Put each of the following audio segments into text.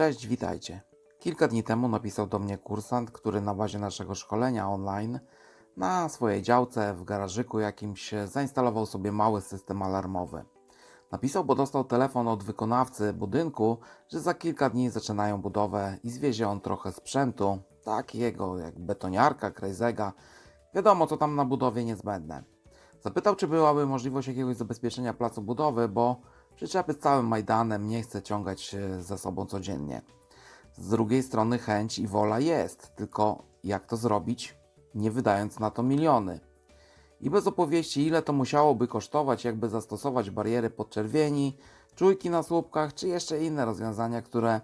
Cześć, witajcie. Kilka dni temu napisał do mnie kursant, który na bazie naszego szkolenia online na swojej działce w garażyku jakimś zainstalował sobie mały system alarmowy. Napisał, bo dostał telefon od wykonawcy budynku, że za kilka dni zaczynają budowę i zwiezie on trochę sprzętu, takiego jak betoniarka, krejzega, wiadomo co tam na budowie niezbędne. Zapytał, czy byłaby możliwość jakiegoś zabezpieczenia placu budowy, bo przyczepy z całym Majdanem nie chce ciągać ze sobą codziennie. Z drugiej strony chęć i wola jest, tylko jak to zrobić, nie wydając na to miliony. I bez opowieści, ile to musiałoby kosztować, jakby zastosować bariery podczerwieni, czujki na słupkach, czy jeszcze inne rozwiązania, które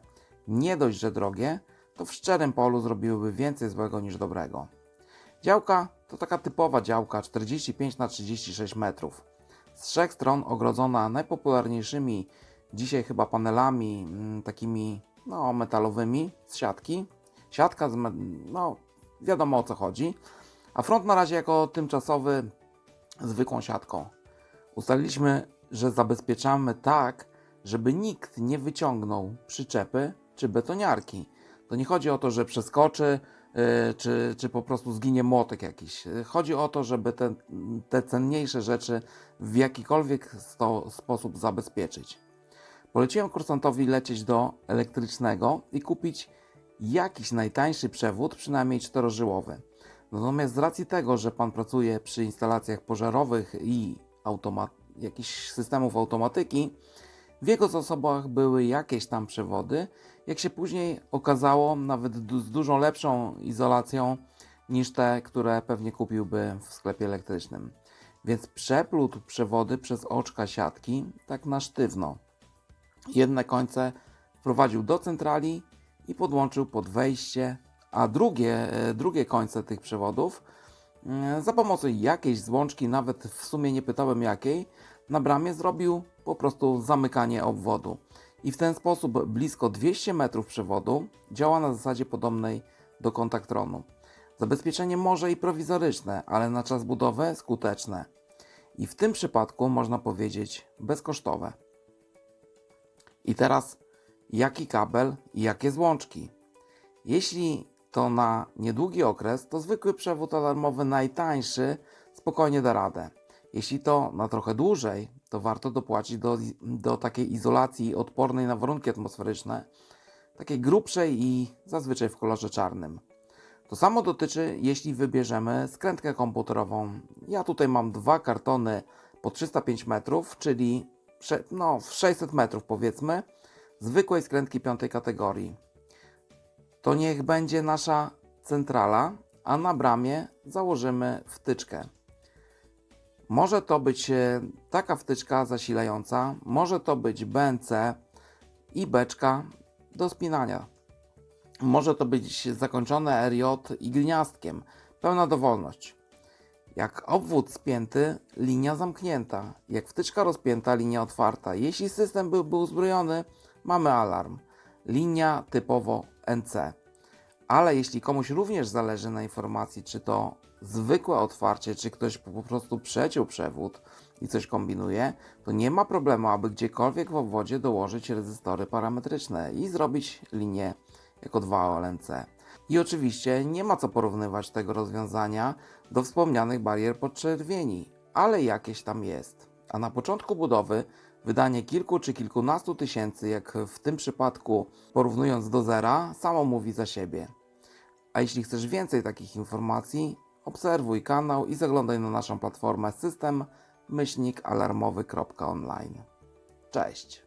nie dość, że drogie, to w szczerym polu zrobiłyby więcej złego niż dobrego. Działka to taka typowa działka 45 na 36 metrów. Z trzech stron ogrodzona najpopularniejszymi dzisiaj chyba panelami mm, takimi no, metalowymi z siatki. Siatka, z no wiadomo o co chodzi. A front na razie jako tymczasowy zwykłą siatką. Ustaliliśmy, że zabezpieczamy tak, żeby nikt nie wyciągnął przyczepy czy betoniarki. To nie chodzi o to, że przeskoczy, czy, czy po prostu zginie młotek jakiś. Yy, Chodzi o to, żeby te, te cenniejsze rzeczy w jakikolwiek sposób zabezpieczyć. Poleciłem kursantowi lecieć do elektrycznego i kupić jakiś najtańszy przewód, przynajmniej czterożyłowy. Natomiast z racji tego, że pan pracuje przy instalacjach pożarowych i automa- jakichś systemów automatyki, w jego zasobach były jakieś tam przewody, jak się później okazało, nawet z dużo lepszą izolacją niż te, które pewnie kupiłby w sklepie elektrycznym. Więc przeplótł przewody przez oczka siatki, tak na sztywno. Jedne końce wprowadził do centrali i podłączył pod wejście, a drugie, e, drugie końce tych przewodów za pomocą jakiejś złączki, nawet w sumie nie pytałem jakiej, na bramie zrobił po prostu zamykanie obwodu. I w ten sposób blisko 200 metrów przewodu działa na zasadzie podobnej do kontaktronu. Zabezpieczenie może i prowizoryczne, ale na czas budowy skuteczne. I w tym przypadku można powiedzieć bezkosztowe. I teraz jaki kabel i jakie złączki? Jeśli to na niedługi okres, to zwykły przewód alarmowy najtańszy spokojnie da radę. Jeśli to na trochę dłużej, to warto dopłacić do, do takiej izolacji odpornej na warunki atmosferyczne, takiej grubszej i zazwyczaj w kolorze czarnym. To samo dotyczy, jeśli wybierzemy skrętkę komputerową. Ja tutaj mam dwa kartony po 305 metrów, czyli no, w 600 metrów powiedzmy, zwykłej skrętki piątej kategorii. To niech będzie nasza centrala, a na bramie założymy wtyczkę. Może to być e, taka wtyczka zasilająca, może to być BNC i beczka do spinania. Może to być zakończone RJ i gniazdkiem, pełna dowolność. Jak obwód spięty, linia zamknięta. Jak wtyczka rozpięta, linia otwarta. Jeśli system byłby uzbrojony, mamy alarm. Linia typowo NC. Ale jeśli komuś również zależy na informacji, czy to zwykłe otwarcie, czy ktoś po prostu przeciął przewód i coś kombinuje, to nie ma problemu, aby gdziekolwiek w obwodzie dołożyć rezystory parametryczne i zrobić linię jako 2 OLNC. I oczywiście nie ma co porównywać tego rozwiązania do wspomnianych barier podczerwieni, ale jakieś tam jest. A na początku budowy wydanie kilku czy kilkunastu tysięcy, jak w tym przypadku porównując do zera, samo mówi za siebie. A jeśli chcesz więcej takich informacji, obserwuj kanał i zaglądaj na naszą platformę system myślnik alarmowy.online. Cześć!